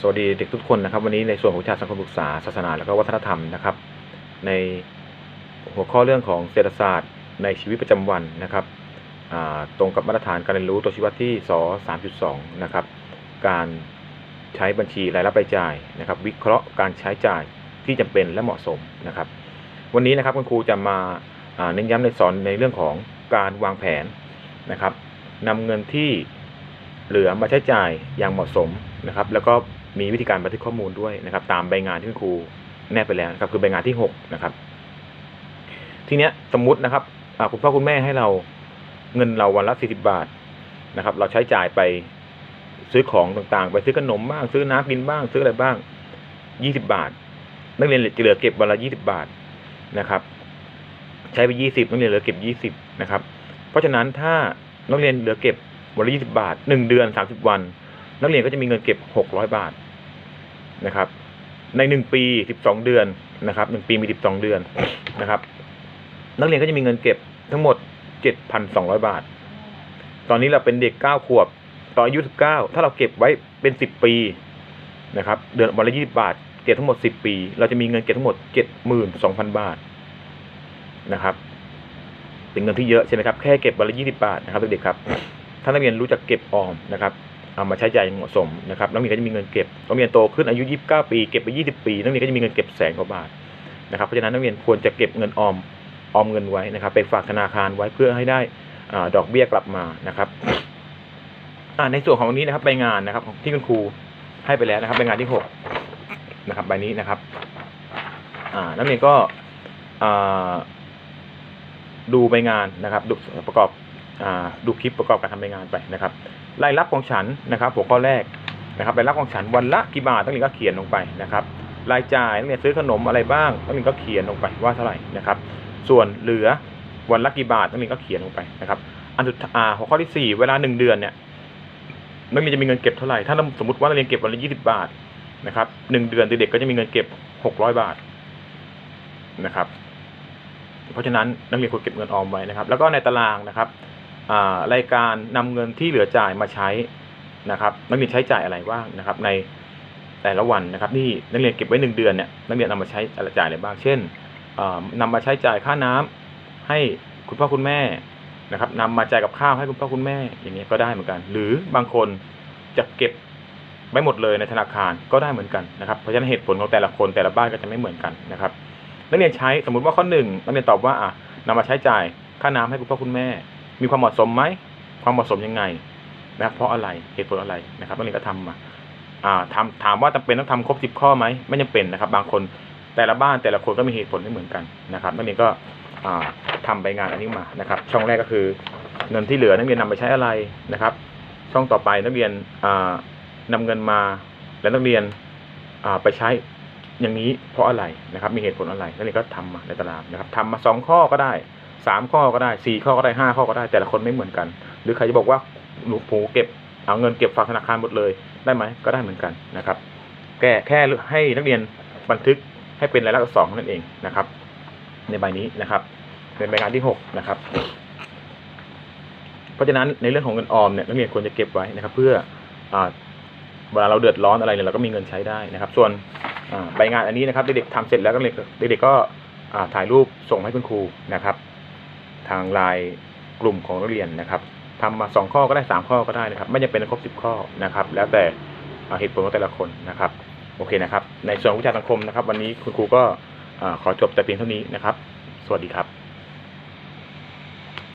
สวัสดีเด็กทุกคนนะครับ วันนี้ในส่วนของวิชาสังคมศึกษาศาสนาและก็วัฒนธรรมนะครับ ในหัวข้อเรื่องของเศรษฐศาสตร์ในชีวิตประจำวันนะครับตรงกับมาตรฐานการเรียนรู้ตัวชี้วัดที่ส3.2นะครับการใช้บัญชีรายรับรายจ่ายนะครับ วิเคราะห์การใช้จ่ายที่จำเป็นและเหมาะสมนะครับ วันนี้นะครับคุณครูจะมาอ่าเน้นย้ำในสอนในเรื่องของการวางแผนนะครับนำเงินที่ เหลือมาใช้จ่ายอย่างเหมาะสมนะครับ แล้วก็มีวิธีการบันทึกข้อมูลด้วยนะครับ ตามใบงานที่คุณครูแนบไปแล้วนะครับ คือใบงานที่ 6 นะครับ ทีเนี้ยสมมุตินะครับอาคุณพ่อคุณแม่ให้เราเงินเราวันละ 40 บาทนะครับ เราใช้จ่ายไปซื้อของต่างๆ ไปซื้อขนมบ้างซื้อน้ำกินบ้าง ซื้ออะไรบ้าง 20 บาท นักเรียนจะเหลือเก็บวันละ 20 บาทนะครับ ใช้ไป 20 นักเรียนเหลือเก็บ 20 นะครับ เพราะฉะนั้นถ้านักเรียนเหลือเก็บ วันละ20บาท1เดือน30วัน นักเรียนก็จะมีเงินเก็บ600บาทนะครับ ใน1ปี12เดือนนะครับ1ปีมี12เดือนนะครับ นักเรียนก็จะมีเงินเก็บทั้งหมด7,200บาท ตอนนี้เราเป็นเด็ก9ขวบตอนอายุ19ถ้าเราเก็บไว้เป็น10ปีนะครับ เดือนวันละ20บาท เก็บทั้งหมด10ปี เราจะมีเงินเก็บทั้งหมด72,000บาทนะครับ เป็นเงินที่เยอะใช่ไหมครับ แค่เก็บวันละ20บาทนะครับเด็กๆครับ ถ้านักเรียนรู้จักเก็บออมนะครับเอามาใช้ใจ่ายเหมาะสมนะครับนักเรียนก็จะมีเงินเก็บนักเรียนโตขึ้นอายุ 29 ปีเก็บไป 20 ปีนักเรียนก็จะมีเงินเก็บแสนกว่าบาทนะครับเพราะฉะนั้นนักเรียนควรจะเก็บเงินออมออมเงินไว้นะครับ ไปฝากธนาคารไว้เพื่อให้ได้อดอกเบี้ยกลับมานะครับในส่วนของวันนี้นะครับใบงานนะครับที่คุณครูให้ไปแล้วนะครับใบงานที่หกนะครับใบนี้นะครับนักเรียนก็ดูใบงานนะครับดูประกอบ ดูคลิปประกอบการทำใบงานไปนะครับรายรับของฉันนะครับหัวข้อแรกนะครับรายรับของฉันวันละกี่บาทนักเรียนก็เขียนลงไปนะครับรายจ่ายนักเรียนซื้อขนมอะไรบ้างนักเรียนก็เขียนลงไปว่าเท่าไหร่นะครับ ส่วนเหลือวันละกี่บาทนักเรียนก็เขียนลงไปนะครับ อันสุดอ่าหัวข้อที่สี่เวลาหนึ่งเดือนเนี่ยนักเรียนจะมีเงินเก็บเท่าไหร่ถ้าสมมติว่านักเรียนเก็บวันละยี่สิบาทนะครับหนึ่งเดือนเด็กๆก็จะมีเงินเก็บหกร้อยบาทนะครับ เพราะฉะนั้นนักเรียนควรเก็บเงินออมไว้นะครับ แล้วก็ในตารางนะครับ รายการนำเงินที่เหลือจ่ายมาใช้นะครับนักเรียนใช้จ่ายอะไรบ้างนะครับในแต่ละวันนะครับที่นักเรียนเก็บไว้หนึ่งเดือนเนี่ยนักเรียนนำมาใช้อะไรจ่ายอะไรบ้าง เช่นอ่านำมาใช้จ่ายค่าน้ำให้คุณพ่อคุณแม่นะครับนำมาจ่ายกับข้าวให้คุณพ่อคุณแม่อย่างนี้ก็ได้เหมือนกัน หรือบางคนจะเก็บไว้หมดเลยในธนาคารก็ได้เหมือนกันนะครับเพราะฉะนั้นเหตุผลของแต่ละคนแต่ละบ้านก็จะไม่เหมือนกันนะครับนักเรียนใช้สมมุติว่าข้อหนึ่งนักเรียนตอบว่าอะนำมาใช้จ่ายค่าน้ำให้คุณพ่อคุณแม่ มีความเหมาะสมไหมความเหมาะสมยังไงนะครับเพราะอะไรเหตุผลอะไรนะครับนักเรียนก็ทำมาอ่าทำถามว่าจำเป็นต้องทำครบสิบข้อไหมไม่จำเป็นนะครับ บางคนแต่ละบ้านแต่ละคนก็มีเหตุผลไม่เหมือนกันนะครับนักเรียนก็อ่าทำใบงานอันนี้มานะครับ ช่องแรกก็คือเงินที่เหลือนักเรียนนำไปใช้อะไรนะครับ ช่องต่อไปนักเรียนอ่านำเงินมา แล้วนักเรียนอ่าไปใช้อย่างนี้เพราะอะไรนะครับ มีเหตุผลอะไรนักเรียนก็ทำมาในตารางนะครับทำมาสองข้อก็ได้ สามข้อก็ได้สี่ข้อก็ได้ห้าข้อก็ได้ แต่ละคนไม่เหมือนกัน หรือใครจะบอกว่าหนูผูเก็บเอาเงินเก็บฝากธนาคารหมดเลยได้ไหมก็ได้เหมือนกันนะครับแก้แค่ให้นักเรียนบันทึกให้เป็นรายลักษณ์อักษรนั่นเองนะครับ ในใบนี้นะครับ เป็นใบงานที่หกนะครับ เพราะฉะนั้นในเรื่องของเงินออมเนี่ยนักเรียนควรจะเก็บไว้นะครับ เพื่อเวลาเราเดือดร้อนอะไรเนี่ยเราก็มีเงินใช้ได้นะครับ ส่วนใบงานอันนี้นะครับเด็กๆทำเสร็จแล้วก็เด็กๆก็ถ่ายรูปส่งให้คุณครูนะครับ ทางไลน์กลุ่มของนักเรียนนะครับทำมาสองข้อก็ได้สามข้อก็ได้นะครับ ไม่จำเป็นต้องครบสิบข้อนะครับ แล้วแต่อ่าเหตุผลของแต่ละคนนะครับ โอเคนะครับ ในส่วนของวิชาสังคมนะครับ วันนี้คุณครูก็อขอจบแต่เพียงเท่านี้นะครับ สวัสดีครับ